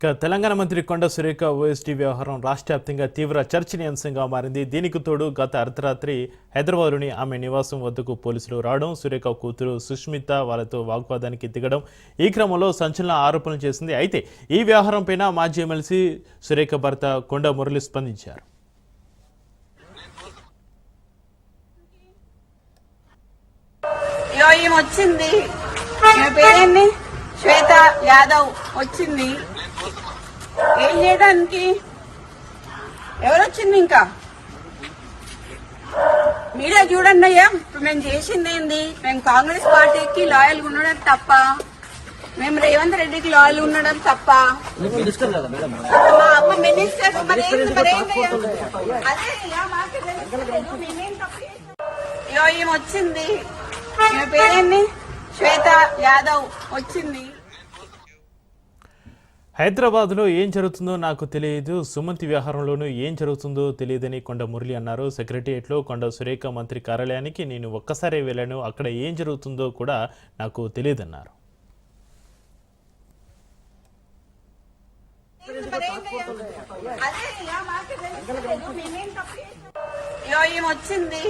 ఇక తెలంగాణ మంత్రి కొండ సురేఖ ఓఎస్టీ వ్యవహారం రాష్ట్ర వ్యాప్తంగా తీవ్ర చర్చనీయాంశంగా మారింది. దీనికి తోడు గత అర్ధరాత్రి హైదరాబాద్లోని ఆమె నివాసం వద్దకు పోలీసులు రావడం సురేఖ కూతురు సుష్మిత వాళ్ళతో వాగ్వాదానికి దిగడం ఈ క్రమంలో సంచలన ఆరోపణలు చేసింది. అయితే ఈ వ్యవహారంపైన మాజీ ఎమ్మెల్సీ సురేఖ భర్త కొండ మురళి స్పందించారు. వచ్చింది. శ్వేత యాదవ్ వచ్చింది. ఏం చేయడానికి? ఎవరు వచ్చింది ఇంకా? మీరే చూడండి అయ్యా ఇప్పుడు మేము చేసింది ఏంది? మేము కాంగ్రెస్ పార్టీకి లాయల్ ఉండడం తప్ప మేము రేవంత్ రెడ్డికి లాయల్ ఉండడం తప్ప. మా అమ్మ మినిస్టర్? అదే వచ్చింది. ఈమె పేరేంటి శ్వేత యాదవ్ వచ్చింది. హైదరాబాద్లో ఏం జరుగుతుందో నాకు తెలియదు. సుమంతి వ్యవహారంలోనూ ఏం జరుగుతుందో తెలియదని కొండ మురళి అన్నారు. సెక్రటరియట్లో కొండ సురేఖ మంత్రి కార్యాలయానికి నేను ఒక్కసారే వెళ్ళాను. అక్కడ ఏం జరుగుతుందో కూడా నాకు తెలియదన్నారు. వచ్చింది.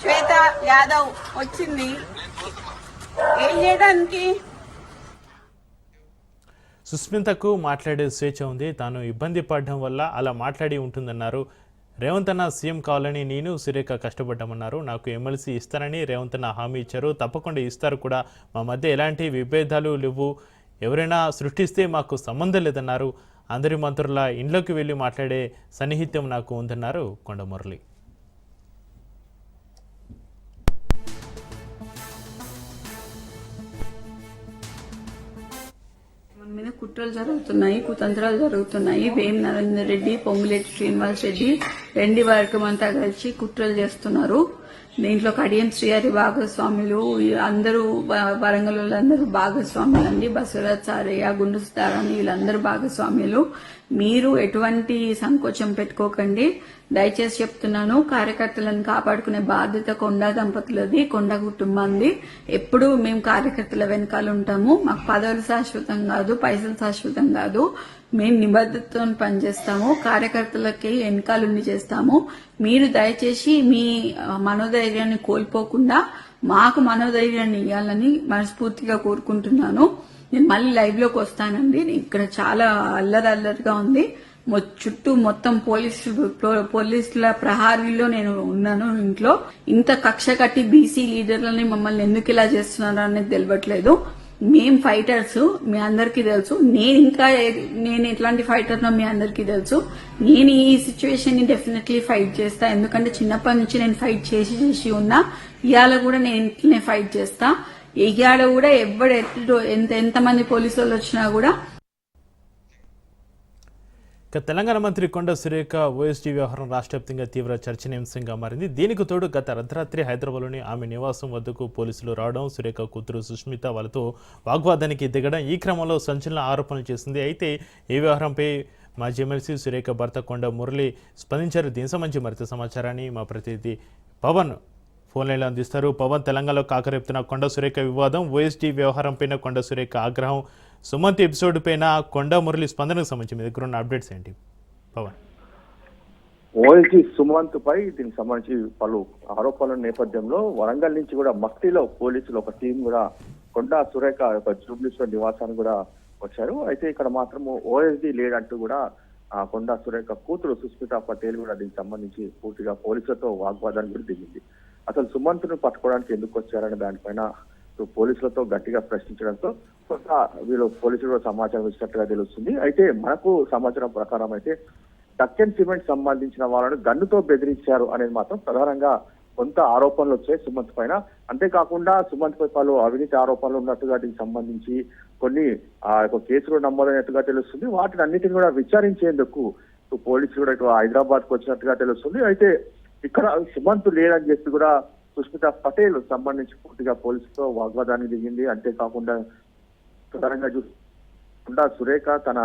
శ్వేత యాదవ్ వచ్చింది. ఏం చేయడానికి? సుస్మితకు మాట్లాడే స్వేచ్ఛ ఉంది. తాను ఇబ్బంది పడడం వల్ల అలా మాట్లాడి ఉంటుందన్నారు. రేవంత్ అన్న సీఎం కావాలని నేను సురేఖ కష్టపడ్డామన్నారు. నాకు ఎమ్మెల్సీ ఇస్తారని రేవంత్ అన్న హామీ ఇచ్చారు. తప్పకుండా ఇస్తారు కూడా. మా మధ్య ఎలాంటి విభేదాలు లేవు. ఎవరైనా సృష్టిస్తే మాకు సంబంధం లేదన్నారు. అందరి మంత్రుల ఇండ్లోకి వెళ్ళి మాట్లాడే సన్నిహిత్యం నాకు ఉందన్నారు కొండమురళి. కుట్రలు జరుగుతున్నాయి కుతంత్రాలు జరుగుతున్నాయి. వేం నరేందర్ రెడ్డి పొంగులేటి శ్రీనివాస్ రెడ్డి రెండు వర్గం అంతా కలిసి కుట్రలు చేస్తున్నారు. దీంట్లో కడియం శ్రీహరి భాగస్వాములు అందరూ వ- వరంగల్ వాళ్ళందరూ భాగస్వాములు అండి బసవరాచార్య గుండు సుతారాణి వీళ్ళందరూ భాగస్వాములు. మీరు ఎటువంటి సంకోచం పెట్టుకోకండి. దయచేసి చెప్తున్నాను కార్యకర్తలను కాపాడుకునే బాధ్యత కొండ దంపతులది కొండ కుటుంబాన్ని ఎప్పుడు మేము కార్యకర్తల వెనకాల ఉంటాము. మాకు పదవులు శాశ్వతం కాదు పైసలు శాశ్వతం కాదు. మేము నిబద్ధతతో పనిచేస్తాము కార్యకర్తలకి వెనకాలండి చేస్తాము. మీరు దయచేసి మీ మనోధైర్యాన్ని కోల్పోకుండా మాకు మనోధైర్యాన్ని ఇవ్వాలని మనస్ఫూర్తిగా కోరుకుంటున్నాను. నేను మళ్ళీ లైవ్లోకి వస్తానండి. ఇక్కడ చాలా అల్లరి అల్లరిగా ఉంది చుట్టూ మొత్తం పోలీసు పోలీసుల ప్రహారీలో నేను ఉన్నాను ఇంట్లో. ఇంత కక్ష కట్టి బీసీ లీడర్లని మమ్మల్ని ఎందుకు ఇలా చేస్తున్నారు అనేది తెలియట్లేదు మేం ఫైటర్స్ మీ అందరికీ తెలుసు. నేను ఇంకా నేను ఎట్లాంటి ఫైటర్నో మీ అందరికీ తెలుసు. నేను ఈ సిచ్యువేషన్ని డెఫినెట్లీ ఫైట్ చేస్తా. ఎందుకంటే చిన్నప్పటి నుంచి నేను ఫైట్ చేసి చేసి ఉన్నా. ఇవాళ కూడా నేను ఇంట్లోనే ఫైట్ చేస్తా. ఇవాళ కూడా ఎవడు ఎంత ఎంతమంది పోలీసు వాళ్ళు వచ్చినా కూడా ఇక తెలంగాణ మంత్రి కొండ సురేఖ ఓఎస్డీ వ్యవహారం రాష్ట్ర వ్యాప్తంగా తీవ్ర చర్చనీయాంశంగా మారింది. దీనికి తోడు గత అర్ధరాత్రి హైదరాబాద్లోని ఆమె నివాసం వద్దకు పోలీసులు రావడం సురేఖ కూతురు సుష్మిత వాళ్ళతో వాగ్వాదానికి దిగడం ఈ క్రమంలో సంచలన ఆరోపణలు చేసింది. అయితే ఈ వ్యవహారంపై మాజీ ఎమ్మెల్సీ సురేఖ భర్త కొండ మురళి స్పందించారు. దీని సంబంధించి మరింత సమాచారాన్ని మా ప్రతినిధి పవన్ ఫోన్ లైన్లో అందిస్తారు. పవన్ తెలంగాణలో కాకరేపుతున్న కొండ సురేఖ వివాదం ఓఎస్డీ వ్యవహారంపైన కొండ సురేఖ ఆగ్రహం సుమంత్ ఎపిసోడ్ పైన కొండ మురళి స్పందనకు సంబంధించి మీ దగ్గర ఉన్న అప్డేట్స్ ఏంటి? పవన్. ఓఎల్జీ సుమంత్ పై దీనికి సంబంధించి పలు ఆరోపణల నేపథ్యంలో వరంగల్ నుంచి కూడా మక్తిలో పోలీసులు ఒక టీం కూడా కొండా సురేఖ ఒక జూబ్లీశ్వర్ నివాసాన్ని కూడా వచ్చారు. అయితే ఇక్కడ మాత్రము ఓఎస్డీ లేడంటూ కూడా ఆ కొండా సురేఖ కూతురు సుస్మిత పటేల్ కూడా దీనికి సంబంధించి పూర్తిగా పోలీసులతో వాగ్వాదాన్ని కూడా దిగింది. అసలు సుమంత్ను పట్టుకోవడానికి ఎందుకు వచ్చారనే దానిపైన పోలీసులతో గట్టిగా ప్రశ్నించడంతో కొంత వీళ్ళు పోలీసులు కూడా సమాచారం ఇచ్చినట్టుగా తెలుస్తుంది. అయితే మనకు సమాచారం ప్రకారం అయితే టక్కెన్ సిమెంట్ సంబంధించిన వాళ్ళను గన్నుతో బెదిరించారు అనేది మాత్రం ప్రధానంగా కొంత ఆరోపణలు వచ్చాయి సుమంత్ పైన. అంతేకాకుండా సుమంత్ పై పలు అవినీతి ఆరోపణలు ఉన్నట్టుగా దీనికి సంబంధించి కొన్ని ఆ యొక్క కేసులు నమోదైనట్టుగా తెలుస్తుంది. వాటిని అన్నిటిని కూడా విచారించేందుకు పోలీసులు కూడా ఇటు హైదరాబాద్కు వచ్చినట్టుగా తెలుస్తుంది. అయితే ఇక్కడ సుమంత్ లేదని చెప్పి కూడా సుష్మిత పటేల్ సంబంధించి పూర్తిగా పోలీసులతో వాగ్వాదానికి దిగింది. అంతేకాకుండా ప్రధానంగా చూసుకుంటా సురేఖ తన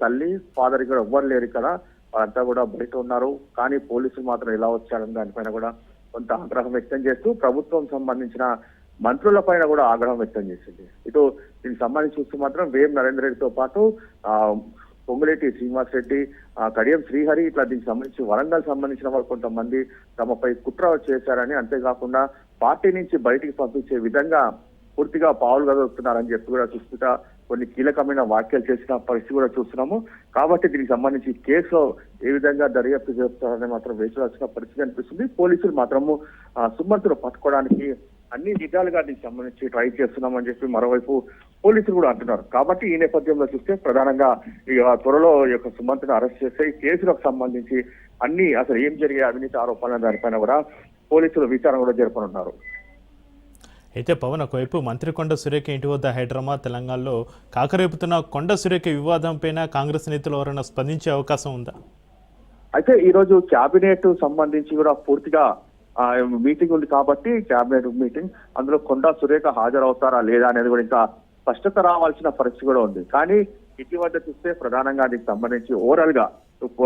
తల్లి ఫాదర్ ఇక్కడ ఎవ్వరు లేరు ఇక్కడ. వాళ్ళంతా కూడా బయట ఉన్నారు. కానీ పోలీసులు మాత్రం ఎలా వచ్చారని దానిపైన కూడా కొంత ఆగ్రహం వ్యక్తం చేస్తూ ప్రభుత్వం సంబంధించిన మంత్రుల పైన కూడా ఆగ్రహం వ్యక్తం చేసింది. ఇటు దీనికి సంబంధించి చూస్తే మాత్రం వేం నరేందర్ రెడ్డితో పాటు పొంగులేటి శ్రీనివాస్ రెడ్డి కడియం శ్రీహరి ఇట్లా దీనికి సంబంధించి వరంగల్ సంబంధించిన వారు కొంతమంది తమపై కుట్ర చేశారని అంతేకాకుండా పార్టీ నుంచి బయటికి పంపించే విధంగా పూర్తిగా పావులు కదులుతున్నారని చెప్పి కూడా సుస్మిత కొన్ని కీలకమైన వ్యాఖ్యలు చేసిన పరిస్థితి కూడా చూస్తున్నాము. కాబట్టి దీనికి సంబంధించి కేసులో ఏ విధంగా దర్యాప్తు చేస్తారని మాత్రం వేచి పరిస్థితి అనిపిస్తుంది పోలీసులు మాత్రము ఆ, పట్టుకోవడానికి అన్ని విధాలుగా దీనికి సంబంధించి ట్రై చేస్తున్నామని చెప్పి మరోవైపు పోలీసులు కూడా అంటున్నారు. కాబట్టి ఈ నేపథ్యంలో చూస్తే ప్రధానంగా ఈ ఆ, త్వరలో ఈ యొక్క సుమంత్ను అరెస్ట్ చేస్తే ఈ కేసులకు సంబంధించి అన్ని అసలు ఏం జరిగే అవినీతి ఆరోపణల దానిపైన కూడా పోలీసులు విచారణ కూడా జరపనున్నారు అయితే పవన్ ఒకవైపు మంత్రి కొండ సురేఖ ఇంటి వద్ద హైదరాబాద్ తెలంగాణలో కాకరేపుతున్న కొండ సురేఖ వివాదంపైన కాంగ్రెస్ నేతలు ఎవరైనా స్పందించే అవకాశం ఉందా? అయితే ఈ రోజు కేబినెట్ సంబంధించి కూడా పూర్తిగా మీటింగ్ ఉంది కాబట్టి కేబినెట్ మీటింగ్ అందులో కొండా సురేఖ హాజరవుతారా లేదా అనేది కూడా ఇంకా స్పష్టత రావాల్సిన పరిస్థితి కూడా ఉంది. కానీ ఇటీవల చూస్తే ప్రధానంగా దీనికి సంబంధించి ఓవరాల్గా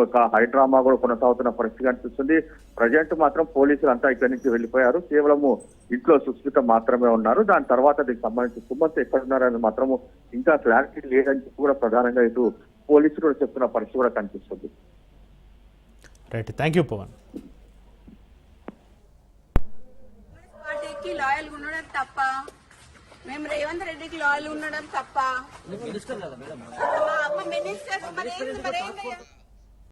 ఒక హైడ్రామా కూడా కొనసాగుతున్న పరిస్థితి కనిపిస్తుంది. ప్రజెంట్ మాత్రం పోలీసులు అంతా ఇక్కడి నుంచి వెళ్ళిపోయారు. కేవలము ఇంట్లో సుస్మిత మాత్రమే ఉన్నారు. దాని తర్వాత దీనికి సంబంధించి సుమంత్ ఎక్కడున్నారని మాత్రము ఇంకా క్లారిటీ లేదని చెప్పి కూడా ప్రధానంగా ఇటు పోలీసులు కూడా చెప్తున్న పరిస్థితి కూడా కనిపిస్తుంది. రైట్. Thank you Pawan. పార్టీకి లాయల్ ఉండడం తప్ప మేము రేవంత్ రెడ్డికి లాయల్ ఉండడం తప్ప మా అమ్మ మినిస్టర్ మరి ఏంది- మరి ఏంది?